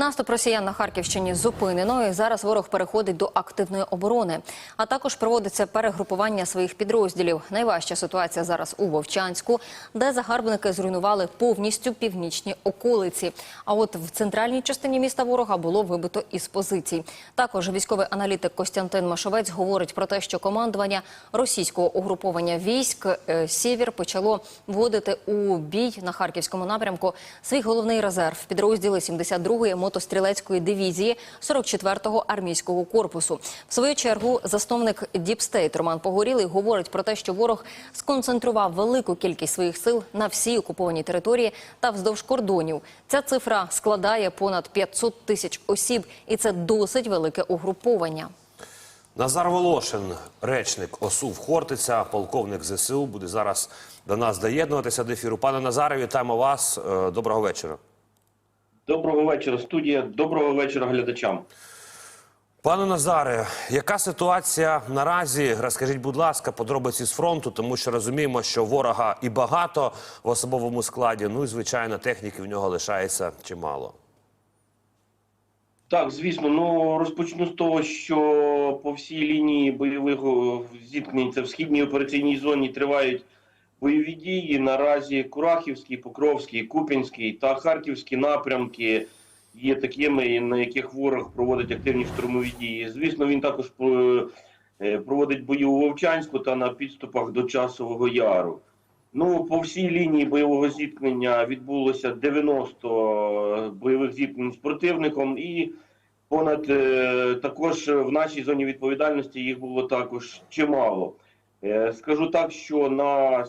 Наступ росіян на Харківщині зупинено, і зараз ворог переходить до активної оборони. А також проводиться перегрупування своїх підрозділів. Найважча ситуація зараз у Вовчанську, де загарбники зруйнували повністю північні околиці. А от в центральній частині міста ворога було вибито із позицій. Також військовий аналітик Костянтин Машовець говорить про те, що командування російського угруповання військ е, Сєвєр почало вводити у бій на харківському напрямку свій головний резерв підрозділи 72-ї мотострілецької дивізії 44-го армійського корпусу. В свою чергу засновник Діпстейт Роман Погорілий говорить про те, що ворог сконцентрував велику кількість своїх сил на всій окупованій території та вздовж кордонів. Ця цифра складає понад 500 тисяч осіб, і це досить велике угруповання. Назар Волошин, речник ОСУВ Хортиця, полковник ЗСУ, буде зараз до нас доєднуватися до ефіру. Пане Назаре, вітаємо вас. Е, Доброго вечора. Доброго вечора, студія. Доброго вечора глядачам. Пане Назаре, яка ситуація наразі? Розкажіть, будь ласка, подробиці з фронту, тому що розуміємо, що ворога і багато в особовому складі. Ну і звичайно, техніки в нього лишається чимало. Так, звісно, ну розпочну з того, що по всій лінії бойових зіткнень це в східній операційній зоні тривають бойові дії. Наразі Курахівський, Покровський, Куп'янський та Харківський напрямки є такими, на яких ворог проводить активні штурмові дії. Звісно, він також е, проводить бої у Вовчанську та на підступах до Часового Яру. Ну, по всій лінії бойового зіткнення відбулося 90 бойових зіткнень з противником, і понад е, також в нашій зоні відповідальності їх було також чимало. Е, скажу так, що на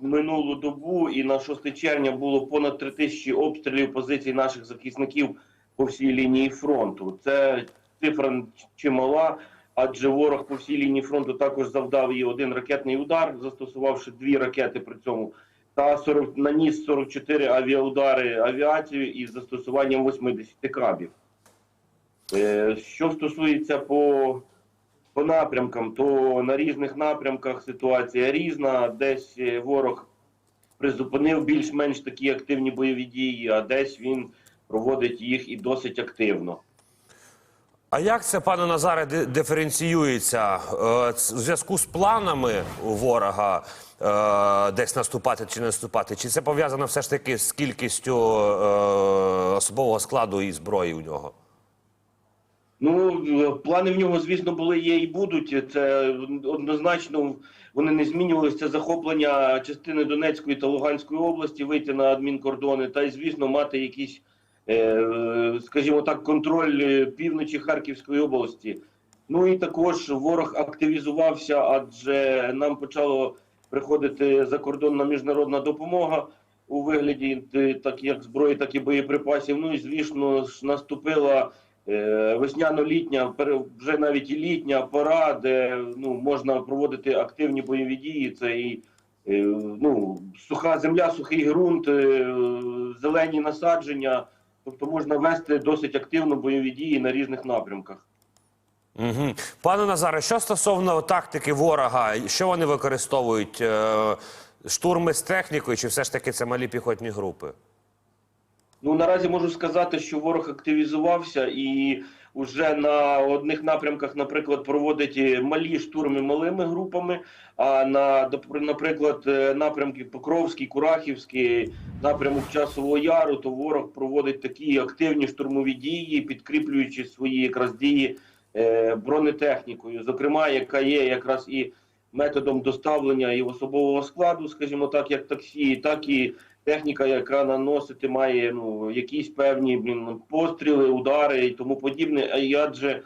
минулу добу і на 6 червня було понад 3 тисячі обстрілів позицій наших захисників по всій лінії фронту. Це цифра чимала. Адже ворог по всій лінії фронту також завдав їй один ракетний удар, застосувавши дві ракети при цьому, та 40, наніс 44 авіаудари авіацією із застосуванням 80 кабів. Е, що стосується по, по напрямкам, то на різних напрямках ситуація різна. Десь ворог призупинив більш-менш такі активні бойові дії, а десь він проводить їх і досить активно. А як це, пане Назаре, диференціюється Е, в зв'язку з планами ворога е, десь наступати чи не наступати? Чи це пов'язано все ж таки з кількістю е, особового складу і зброї у нього? Ну, е, плани в нього, звісно, були, є і будуть. Це однозначно вони не змінювалися. Захоплення частини Донецької та Луганської області, вийти на адмінкордони, та й, звісно, мати якийсь, е, скажімо так, контроль півночі Харківської області. Ну і також ворог активізувався, адже нам почало приходити закордонна міжнародна допомога у вигляді так як зброї, так і боєприпасів. Ну і звісно ж наступила весняно-літня, пере- вже навіть і літня пора, де ну можна проводити активні бойові дії. Це і е, ну суха земля, сухий ґрунт, е, зелені насадження. Тобто можна вести досить активно бойові дії на різних напрямках. Угу. Пане Назаре, що стосовно тактики ворога, що вони використовують? Е, штурми з технікою, чи все ж таки це малі піхотні групи? Ну наразі можу сказати, що ворог активізувався і вже на одних напрямках, наприклад, проводить малі штурми малими групами. А на наприклад, е, напрямки Покровський, Курахівський, напрямок Часового Яру, то ворог проводить такі активні штурмові дії, підкріплюючи свої якраз дії е, бронетехнікою, зокрема, яка є якраз і методом доставлення і особового складу, скажімо так, як таксі, так і техніка, яка наносити має ну якісь певні блін, постріли, удари і тому подібне. А адже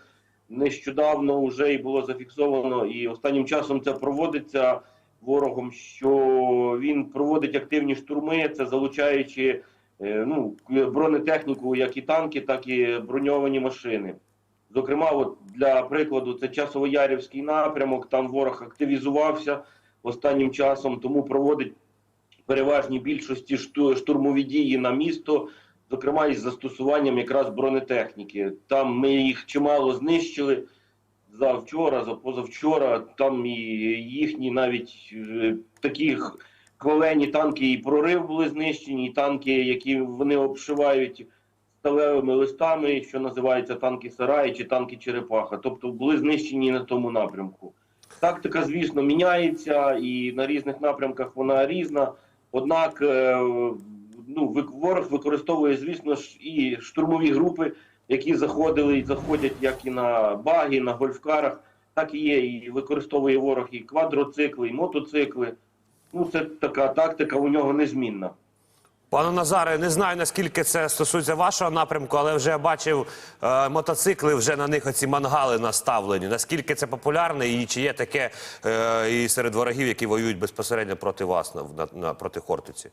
нещодавно вже і було зафіксовано, і останнім часом це проводиться ворогом, що він проводить активні штурми, це залучаючи е, ну бронетехніку, як і танки, так і броньовані машини. Зокрема, от для прикладу, це часово-ярівський напрямок. Там ворог активізувався останнім часом, тому проводить переважній більшості шту- штурмові дії на місто, зокрема із застосуванням якраз бронетехніки. Там ми їх чимало знищили завчора, за позавчора. Там і їхні навіть е, такі хвалені танки і прорив були знищені, і танки, які вони обшивають сталевими листами, що називається танки Сараї чи танки Черепаха. Тобто були знищені на тому напрямку. Тактика, звісно, міняється, і на різних напрямках вона різна. Однак е, ну, ворог використовує, звісно ж, і штурмові групи, які заходили і заходять як і на баги, на гольфкарах, так і є. І використовує ворог і квадроцикли, і мотоцикли. Ну, це така тактика у нього незмінна. Пане Назаре, не знаю наскільки це стосується вашого напрямку, але вже я бачив е, мотоцикли, вже на них оці мангали наставлені. Наскільки це популярно і чи є таке е, і серед ворогів, які воюють безпосередньо проти вас на, на, на проти Хортиці?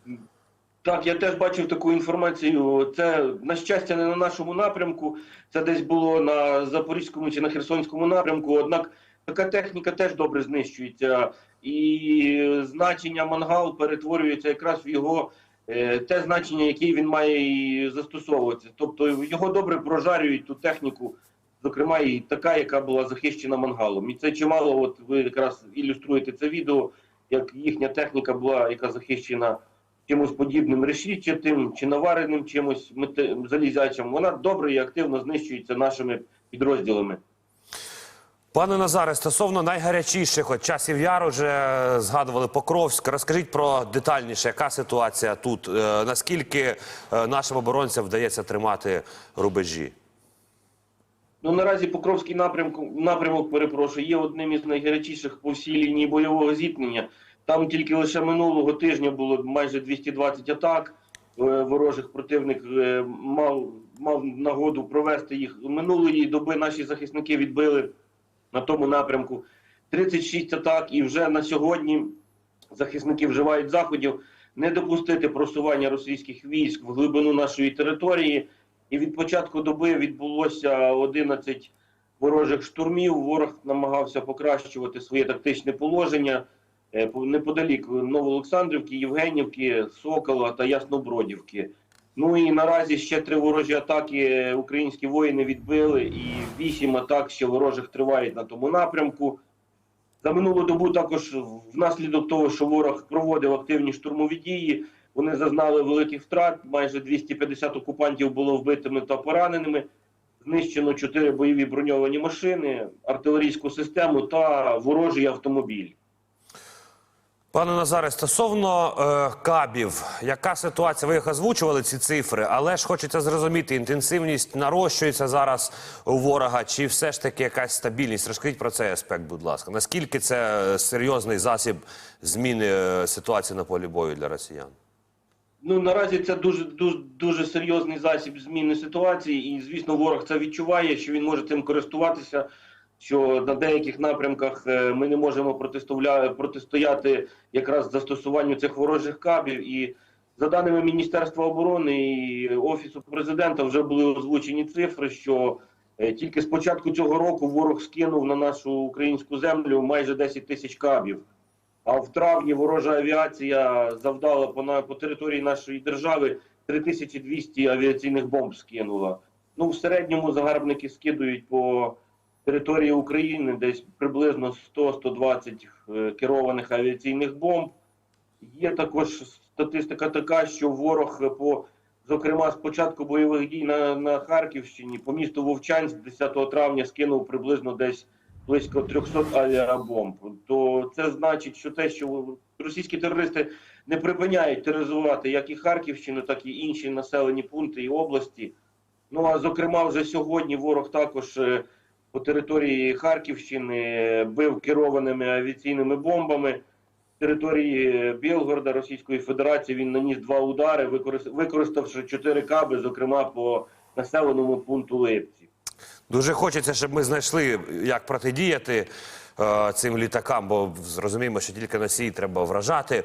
Так, я теж бачив таку інформацію. Це на щастя не на нашому напрямку. Це десь було на Запорізькому чи на Херсонському напрямку. Однак така техніка теж добре знищується, і значення мангал перетворюється якраз в його е, те значення, яке він має застосовуватися. Тобто його добре прожарюють ту техніку, зокрема і така, яка була захищена мангалом. І це чимало. От ви якраз ілюструєте це відео, як їхня техніка була, яка захищена чимось подібним решітчатим чи навареним чимось залізячим, вона добре і активно знищується нашими підрозділами. Пане Назаре, стосовно найгарячіших от часів яру вже згадували Покровськ. Розкажіть про детальніше, яка ситуація тут? Е, наскільки е, нашим оборонцям вдається тримати рубежі? Ну наразі Покровський напрямок, напрямок, перепрошую, є одним із найгарячіших по всій лінії бойового зіткнення. Там тільки лише минулого тижня було майже 220 атак. Е, Ворожих противник е, мав, мав нагоду провести їх. Минулої доби наші захисники відбили на тому напрямку 36 атак, і вже на сьогодні захисники вживають заходів не допустити просування російських військ в глибину нашої території. І від початку доби відбулося 11 ворожих штурмів. Ворог намагався покращувати своє тактичне положення е, по- неподалік Новоолександрівки, Євгенівки, Сокола та Яснобродівки. Ну і наразі ще три ворожі атаки українські воїни відбили, і вісім атак ще ворожих тривають на тому напрямку. За минулу добу також внаслідок того, що ворог проводив активні штурмові дії, вони зазнали великих втрат. Майже 250 окупантів було вбитими та пораненими. Знищено 4 бойові броньовані машини, артилерійську систему та ворожий автомобіль. Пане Назаре, стосовно е, кабів, яка ситуація? Ви їх озвучували ці цифри, але ж хочеться зрозуміти, інтенсивність нарощується зараз у ворога, чи все ж таки якась стабільність? Розкажіть про цей аспект, будь ласка. Наскільки це е, серйозний засіб зміни е, ситуації на полі бою для росіян? Ну наразі це дуже дуже дуже серйозний засіб зміни ситуації, і звісно, ворог це відчуває, що він може цим користуватися. Що на деяких напрямках е, ми не можемо протистояти якраз застосуванню цих ворожих кабів. І за даними Міністерства оборони і офісу президента, вже були озвучені цифри, що е, тільки з початку цього року ворог скинув на нашу українську землю майже 10 тисяч кабів. А в травні ворожа авіація завдала по, на, по території нашої держави 3200 авіаційних бомб скинула. Ну, в середньому загарбники скидують по території України десь приблизно 100-120 е, керованих авіаційних бомб. Є також статистика така, що ворог е, по зокрема з початку бойових дій на, на Харківщині по місту Вовчанськ 10 травня скинув приблизно десь близько 300 авіабомб. То це значить, що те, що російські терористи не припиняють тероризувати як і Харківщину, так і інші населені пункти і області. Ну а зокрема, вже сьогодні ворог також е, по території Харківщини бив керованими авіаційними бомбами. Території Білгорода Російської Федерації він наніс два удари, використ- використавши чотири каби, зокрема по населеному пункту Липці. Дуже хочеться, щоб ми знайшли, як протидіяти е, цим літакам, бо зрозуміємо, що тільки носії треба вражати.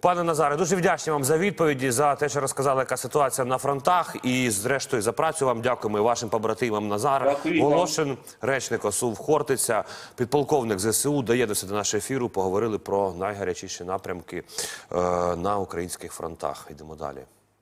Пане Назаре, дуже вдячні вам за відповіді, за те, що розказали, яка ситуація на фронтах. І, зрештою, за працю вам дякуємо і вашим побратимам Назар Дякую. Волошин, речник ОСУВ Хортиця, підполковник ЗСУ доєднався до нашого ефіру. Поговорили про найгарячіші напрямки е, на українських фронтах. Йдемо далі.